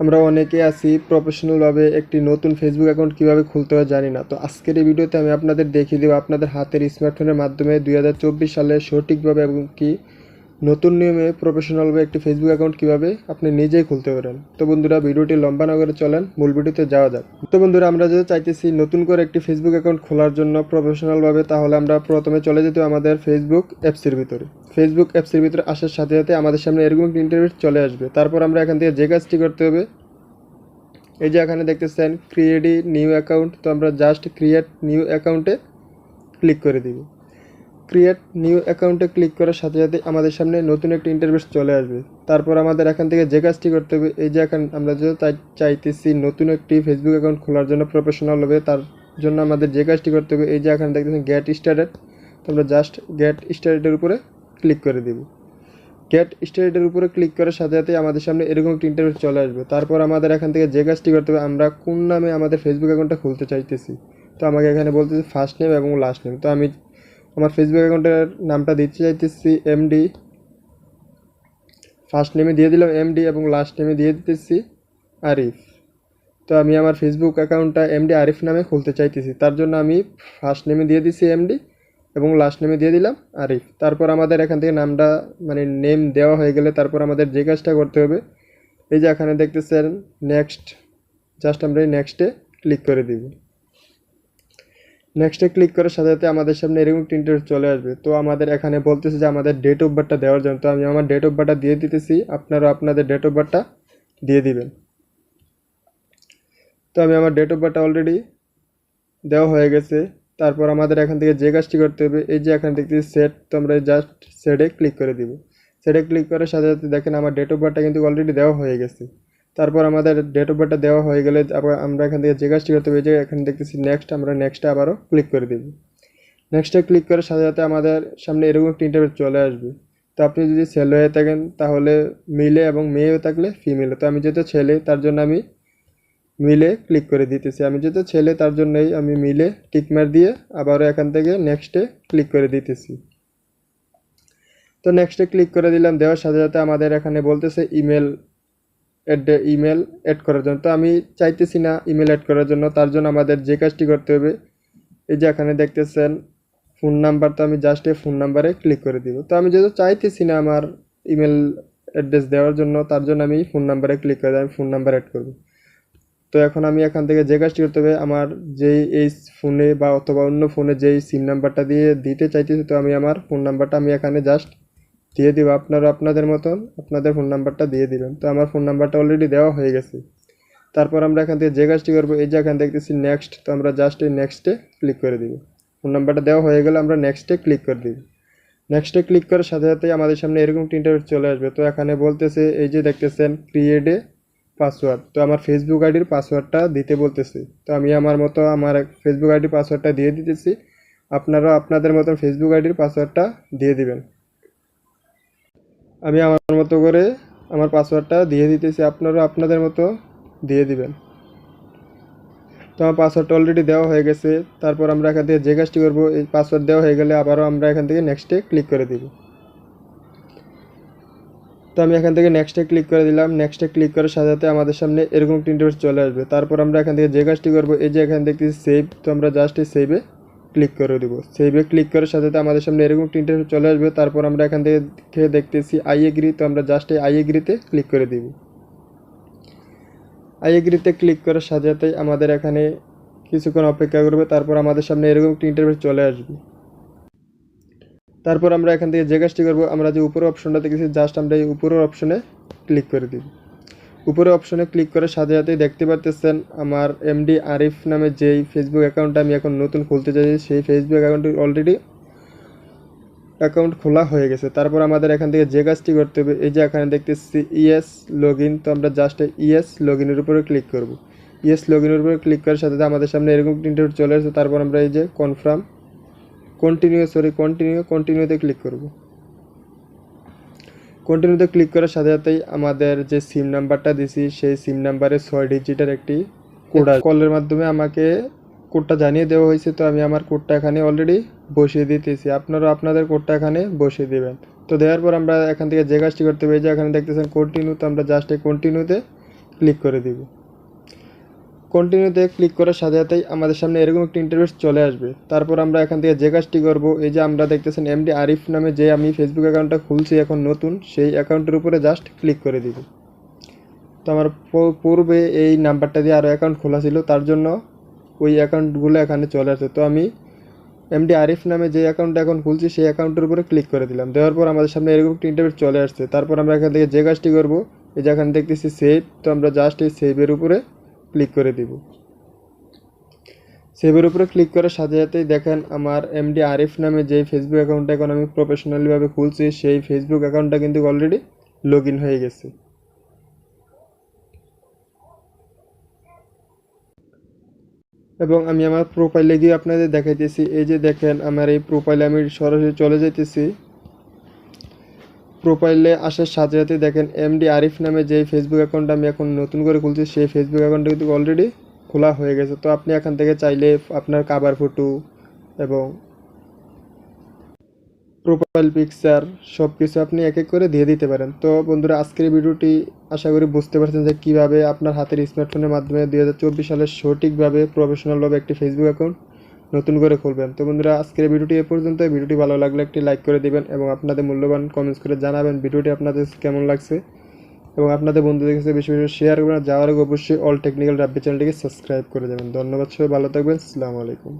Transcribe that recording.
আমরা অনেকে আছি প্রফেশনালভাবে একটি নতুন ফেসবুক অ্যাকাউন্ট কীভাবে খুলতে হয় জানি না। তো আজকের এই ভিডিওতে আমি আপনাদের দেখিয়ে দেবো আপনাদের হাতের স্মার্টফোনের মাধ্যমে দুই হাজার চব্বিশ সালে সঠিকভাবে এবং কি নতুন নিয়মে প্রফেশনালভাবে একটি ফেসবুক অ্যাকাউন্ট কীভাবে আপনি নিজেই খুলতে পারেন? তো বন্ধুরা, ভিডিওটি লম্বা নগরে চলেন, মূল ভিডিওতে যাওয়া যাক। তো বন্ধুরা, আমরা যদি চাইতেছি নতুন করে একটি ফেসবুক অ্যাকাউন্ট খোলার জন্য প্রফেশনালভাবে তাহলে আমরা প্রথমে চলে যেতে আমাদের ফেসবুক অ্যাপসের ভিতরে। ফেসবুক অ্যাপসের ভিতরে আসার সাথে সাথে আমাদের সামনে এরকম একটি ইন্টারভিউ চলে আসবে। তারপর আমরা এখান থেকে যে কাজটি করতে হবে, এই যে এখানে দেখতেছেন ক্রিয়েটি নিউ অ্যাকাউন্ট তো আমরা জাস্ট ক্রিয়েট নিউ অ্যাকাউন্টে ক্লিক করে দিব। ক্রিয়েট নিউ অ্যাকাউন্টে ক্লিক করার সাথে সাথে আমাদের সামনে নতুন একটি ইন্টারভিউ চলে আসবে। তারপর আমাদের এখান থেকে যে কাজটি করতে হবে, এই যে এখন আমরা যে চাই- চাইতেছি নতুন একটি ফেসবুক অ্যাকাউন্ট খোলার জন্য প্রফেশনাল হবে, তার জন্য আমাদের যে কাজটি করতে হবে, এই যে এখানে দেখতেছেন গেট স্টার্টেড তো আমরা জাস্ট গেট স্টার্টেডের উপরে ক্লিক করে দিব। গেট স্টার্টের উপরে ক্লিক করার সাথে সাথে আমাদের সামনে এরকম একটি ইন্টারভিউ চলে আসবে। তারপর আমাদের এখান থেকে যে কাজটি করতে হবে, আমরা কোন নামে আমাদের ফেসবুক অ্যাকাউন্টটা খুলতে চাইতেছি, তো আমাকে এখানে বলতেছে ফার্স্ট নেম এবং লাস্ট নেম তো আমি আমার ফেসবুক অ্যাকাউন্টের নামটা দিতে চাইতেছি এমডি ফার্স্ট নেমে দিয়ে দিলাম এমডি এবং লাস্ট নেমে দিয়ে দিতেছি আরিফ তো আমি আমার ফেসবুক অ্যাকাউন্টটা এমডি আরিফ নামে খুলতে চাইতেছি। তার জন্য আমি ফার্স্ট নেমে দিয়ে দিচ্ছি এমডি এবং লাস্ট নেমে দিয়ে দিলাম আরিফ তারপর আমাদের এখান থেকে নামটা মানে নেম দেওয়া হয়ে গেলে তারপর আমাদের যে কাজটা করতে হবে, এই যে এখানে দেখতেছেন নেক্সট জাস্ট আমরা এই নেক্সটে ক্লিক করে দিব। নেক্সটে ক্লিক করার সাথে সাথে আমাদের সামনে এরকম প্রিন্টার চলে আসবে। তো আমাদের এখানে বলতেছে যে আমাদের ডেট অফ বার্থটা দেওয়ার জন্য। তো আমি আমার ডেট অফ বার্থটা দিয়ে দিতেছি। আপনারা আপনাদের ডেট অফ বার্থটা দিয়ে দিবেন। তো আমি আমার ডেট অফ বার্থটা অলরেডি দেওয়া হয়ে গেছে। তারপর আমাদের এখান থেকে যে কাজটি করতে হবে, এই যে এখানে দেখতেছি সেট তো আমরা জাস্ট সেটে ক্লিক করে দিব। সেটে ক্লিক করার সাথে সাথে দেখেন আমার ডেট অফ বার্থটা কিন্তু অলরেডি দেওয়া হয়ে গেছে। তারপর আমাদের ডেট অফ বার্থটা দেওয়া হয়ে গেলে আবার আমরা এখান থেকে যে কাজটি করতে হবে যে এখানে দেখতেছি নেক্সট আমরা নেক্সটে আবারও ক্লিক করে দিব। নেক্সটে ক্লিক করার সাথে সাথে আমাদের সামনে এরকম একটি ইন্টারভিউ চলে আসবে। তো আপনি যদি ছেলে হয়ে থাকেন, তাহলে মিলে এবং মেয়ে হয়ে থাকলে ফিমেলে তো আমি যেহেতু ছেলে, তার জন্য আমি মিলে ক্লিক করে দিতেছি। আমি যেহেতু ছেলে, তার জন্যই আমি মিলে টিকমার দিয়ে আবারও এখান থেকে নেক্সটে ক্লিক করে দিতেছি। তো নেক্সটে ক্লিক করে দিলাম। দেওয়ার সাথে সাথে আমাদের এখানে বলতেছে ইমেল অ্যাড ইমেল অ্যাড করার জন্য। তো আমি চাইতেছি না ইমেল অ্যাড করার জন্য, তার জন্য আমাদের যে কাজটি করতে হবে, এই যে এখানে দেখতেছেন ফোন নাম্বার, তো আমি জাস্ট এই ফোন নাম্বারে ক্লিক করে দিব। তো আমি যেহেতু চাইতেছি না আমার ইমেল অ্যাড্রেস দেওয়ার জন্য, তার জন্য আমি ফোন নাম্বারে ক্লিক করে আমি ফোন নাম্বার অ্যাড করব। তো এখন আমি এখান থেকে যে কাজটি করতে হবে, আমার যেই এই ফোনে বা অথবা অন্য ফোনে যেই সিম নাম্বারটা দিয়ে দিতে চাইতেছি, তো আমি আমার ফোন নাম্বারটা আমি এখানে জাস্ট দিয়ে দিব আপনারা আপনাদের মতন, আপনাদের ফোন নাম্বারটা দিয়ে দিবেন তো আমার ফোন নাম্বারটা অলরেডি দেওয়া হয়ে গেছে। তারপর আমরা এখান থেকে যে কাজটি করব, এই যে এখানে দেখতেছি নেক্সট তো আমরা জাস্ট এই নেক্সটে ক্লিক করে দিব। ফোন নাম্বারটা দেওয়া হয়ে গেলে আমরা নেক্সটে ক্লিক করে দিব। নেক্সটে ক্লিক করার সাথে সাথে আমাদের সামনে এরকম তিনটা চলে আসবে। তো এখানে বলতেছে, এই যে দেখতেছেন ক্রিয়েটে পাসওয়ার্ড তো আমার ফেসবুক আইডির পাসওয়ার্ডটা দিতে বলতেছে। তো আমি আমার মতো আমার ফেসবুক আইডির পাসওয়ার্ডটা দিয়ে দিতেছি। আপনারাও আপনাদের মতন ফেসবুক আইডির পাসওয়ার্ডটা দিয়ে দিবেন। আমি আমার মতো করে আমার পাসওয়ার্ডটা দিয়ে দিতেছি, আপনারাও আপনাদের মতো দিয়ে দিবেন। তো আমার পাসওয়ার্ডটা অলরেডি দেওয়া হয়ে গেছে, তারপর আমরা এখান থেকে যে কাজটি করব, এই পাসওয়ার্ড দেওয়া হয়ে গেলে আবারও আমরা এখান থেকে নেক্সটে ক্লিক করে দিব। তো আমি এখান থেকে নেক্সটে ক্লিক করে দিলাম নেক্সটে ক্লিক করার সাথে সাথে আমাদের সামনে এরকম ইন্টারফেস চলে আসবে। তারপর আমরা এখান থেকে যে কাজটি করব, এই যে এখানে দেখতেছি সেভ তো আমরা জাস্ট এই সেভে ক্লিক করে দেবো। সেভে ক্লিক করার সাথে সাথে আমাদের সামনে এরকম ইন্টারফেস চলে আসবে। তারপর আমরা এখান থেকে দেখে দেখতেছি আই এগ্রি তো আমরা জাস্ট এই আই এগ্রিতে ক্লিক করে দিব। আই এগ্রিতে ক্লিক করার সাথে সাথেই আমাদের এখানে কিছুক্ষণ অপেক্ষা করবে। তারপর আমাদের সামনে এরকম ইন্টারফেস চলে আসবে। তারপর আমরা এখান থেকে যে কাজটি করব, আমরা যে উপরের অপশনটা দেখেছি জাস্ট আমরা এই উপরের অপশনে ক্লিক করে দিব। উপরের অপশনে ক্লিক করার সাথে সাথেই দেখতে পারতেছেন আমার এমডি আরিফ নামে যেই ফেসবুক অ্যাকাউন্টটা আমি এখন নতুন খুলতে চাইছি, সেই ফেসবুক অ্যাকাউন্টটি অলরেডি অ্যাকাউন্ট খোলা হয়ে গেছে। তারপর আমাদের এখান থেকে যে কাজটি করতে হবে, এই যে এখানে দেখতেছি ইএস লগ ইন তো আমরা জাস্ট ইএস লগ ইনের উপরে ক্লিক করব। ইএস লগ ইনের উপরে ক্লিক করার সাথে সাথে আমাদের সামনে এরকম প্রিন্টার চলে আসছে তারপর আমরা এই যে কনফার্ম কন্টিনিউ সরি কন্টিনিউ কন্টিনিউতে ক্লিক করব। কন্টিনিউতে ক্লিক করার সাথে সাথেই আমাদের যে সিম নাম্বারটা দিছি, সেই সিম নাম্বারে ছয় ডিজিটের একটি কোড কলের মাধ্যমে আমাকে কোডটা জানিয়ে দেওয়া হয়েছে, তো আমি আমার কোডটা এখানে অলরেডি বসিয়ে দিতেছি। আপনারা আপনাদের কোডটা এখানে বসিয়ে দেবেন। তো দেওয়ার পর আমরা এখান থেকে যে কাজটি করতে হবে যে এখানে দেখতেছেন কন্টিনিউ তো আমরা জাস্ট এই কন্টিনিউতে ক্লিক করে দিব। কন্টিনিউতে ক্লিক করার সাথে সাথেই আমাদের সামনে এরকম একটি ইন্টারভেস চলে আসবে। তারপর আমরা এখান থেকে যে কাজটি করব, এই যে আমরা দেখতেছেন এমডি আরিফ নামে যে আমি ফেসবুক অ্যাকাউন্টটা খুলছি এখন নতুন, সেই অ্যাকাউন্টের উপরে জাস্ট ক্লিক করে দিব। তো আমার পূর্বে এই নাম্বারটা দিয়ে আরও অ্যাকাউন্ট খোলা ছিল, তার জন্য ওই অ্যাকাউন্টগুলো এখানে চলে আসে তো আমি এমডি আরিফ নামে যে অ্যাকাউন্টটা এখন খুলছি, সেই অ্যাকাউন্টের উপরে ক্লিক করে দিলাম। দেওয়ার পর আমাদের সামনে এরকম একটি ইন্টারভিউ চলে আসছে। তারপর আমরা এখান থেকে যে কাজটি করব, এই যে এখানে দেখতেছি সেভ তো আমরা জাস্ট এই সেভের উপরে ক্লিক করে দিব। সেভের উপরে ক্লিক করার সাথে সাথেই দেখেন আমার এমডি আরিফ নামে যে ফেসবুক অ্যাকাউন্টটা এখন আমি প্রফেশনালিভাবে খুলছি, সেই ফেসবুক অ্যাকাউন্টটা কিন্তু অলরেডি লগ হয়ে গেছে। এবং আমি আমার প্রোফাইলে গিয়ে আপনাদের দেখাইতেছি, এই যে দেখেন আমার এই প্রোফাইলে আমি সরাসরি চলে যাইতেছি। প্রোফাইলে আসার সাথে সাথে দেখেন এমডি আরিফ নামে যে ফেসবুক অ্যাকাউন্ট আমি এখন নতুন করে খুলছি, সেই ফেসবুক অ্যাকাউন্টটা কিন্তু অলরেডি খোলা হয়ে গেছে। তো আপনি এখান থেকে চাইলে আপনার কাবার ফটো এবং প্রোফাইল পিকচার সব কিছু আপনি এক এক করে দিয়ে দিতে পারেন। তো বন্ধুরা, আজকের ভিডিওটি আশা করি বুঝতে পারছেন যে কীভাবে আপনার হাতের স্মার্টফোনের মাধ্যমে চব্বিশ সালের সঠিকভাবে প্রফেশনালভাবে একটি ফেসবুক অ্যাকাউন্ট নতুন করে খুলবেন। তো বন্ধুরা, আজকের ভিডিওটি এ পর্যন্ত। ভিডিওটি ভালো লাগলে একটি লাইক করে দিবেন এবং আপনাদের মূল্যবান কমেন্টস করে জানাবেন ভিডিওটি আপনাদের কেমন লাগছে। এবং আপনাদের বন্ধুদের কাছে বেশি বেশি শেয়ার করবেন। যাওয়ার আগে অবশ্যই অল টেকনিক্যাল রাব্বি চ্যানেলটিকে সাবস্ক্রাইব করে দেবেন। ধন্যবাদ সবাই, ভালো থাকবেন। আসসালামু আলাইকুম।